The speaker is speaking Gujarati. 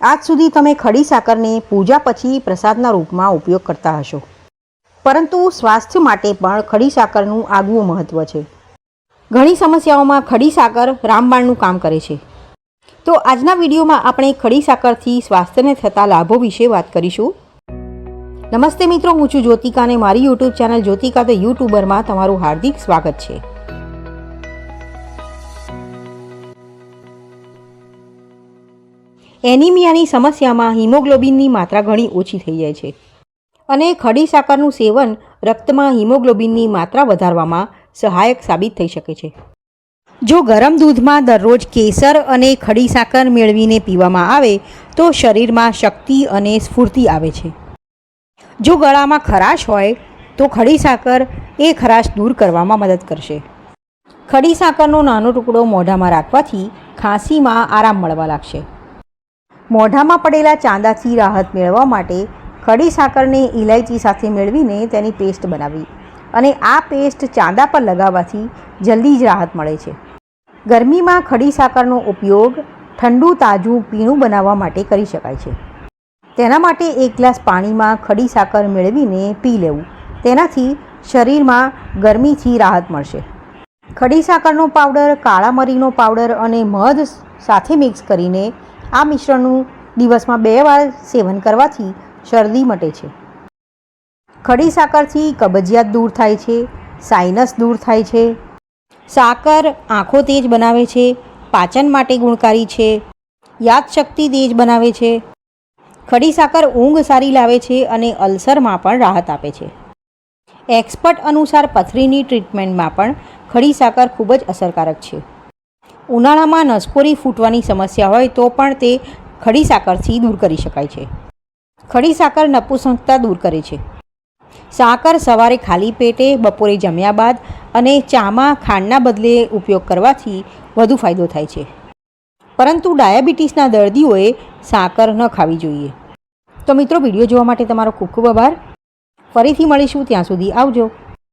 આજ સુધી તમે ખડી સાકરને પૂજા પછી પ્રસાદના રૂપમાં ઉપયોગ કરતા હશો. પરંતુ સ્વાસ્થ્ય માટે પણ ખડી સાકરનું આગવું મહત્ત્વ છે. ઘણી સમસ્યાઓમાં ખડી સાકર રામબાણનું કામ કરે છે. તો આજના વિડીયોમાં આપણે ખડી સાકરથી સ્વાસ્થ્યને થતા લાભો વિશે વાત કરીશું. નમસ્તે મિત્રો, હું છું જ્યોતિકા અને મારી યુટ્યુબ ચેનલ જ્યોતિકા ધ યુટ્યુબરમાં તમારું હાર્દિક સ્વાગત છે. એનિમિયાની સમસ્યામાં હિમોગ્લોબિનની માત્રા ઘણી ઓછી થઈ જાય છે. અને ખડી સાકરનું સેવન રક્તમાં હિમોગ્લોબિનની માત્રા વધારવામાં સહાયક સાબિત થઈ શકે છે. જો ગરમ દૂધમાં દરરોજ કેસર અને ખડી સાકર મેળવીને પીવામાં આવે, તો શરીરમાં શક્તિ અને સ્ફૂર્તિ આવે છે. જો ગળામાં ખરાશ હોય, તો ખડી સાકર એ ખરાશ દૂર કરવામાં મદદ કરશે. ખડી સાકરનો નાનો ટુકડો મોઢામાં રાખવાથી ખાંસીમાં આરામ મળવા લાગશે. મોઢામાં પડેલા ચાંદાથી રાહત મેળવવા માટે ખડી સાકરને ઇલાયચી સાથે મેળવીને તેની પેસ્ટ બનાવી અને આ પેસ્ટ ચાંદા પર લગાવવાથી જલ્દી જ રાહત મળે છે. ગરમીમાં ખડી સાકરનો ઉપયોગ ઠંડુ તાજું પીણું બનાવવા માટે કરી શકાય છે. તેના માટે એક ગ્લાસ પાણીમાં ખડી સાકર મેળવીને પી લેવું. તેનાથી શરીરમાં ગરમીથી રાહત મળશે. ખડી સાકરનો પાવડર, કાળા મરીનો પાવડર અને મધ સાથે મિક્સ કરીને આ મિશ્રણનું દિવસમાં બે વાર સેવન કરવાથી શરદી મટે છે. ખડી સાકરથી કબજિયાત દૂર થાય છે, સાઇનસ દૂર થાય છે. સાકર આંખો તેજ બનાવે છે, પાચન માટે ગુણકારી છે, યાદશક્તિ તેજ બનાવે છે. ખડી સાકર ઊંઘ સારી લાવે છે અને અલ્સરમાં પણ રાહત આપે છે. એક્સપર્ટ અનુસાર પથરીની ટ્રીટમેન્ટમાં પણ ખડી સાકર ખૂબ જ અસરકારક છે. ઉનાળામાં નસકોરી ફૂટવાની સમસ્યા હોય તો પણ તે ખડી સાકરથી દૂર કરી શકાય છે. ખડી સાકર નપુસંકતા દૂર કરે છે. સાકર સવારે ખાલી પેટે, બપોરે જમ્યા બાદ અને ચામાં ખાંડના બદલે ઉપયોગ કરવાથી વધુ ફાયદો થાય છે. પરંતુ ડાયાબિટીસના દર્દીઓએ સાકર ન ખાવી જોઈએ. તો મિત્રો, વીડિયો જોવા માટે તમારો ખૂબ ખૂબ આભાર. ફરીથી મળીશું, ત્યાં સુધી આવજો.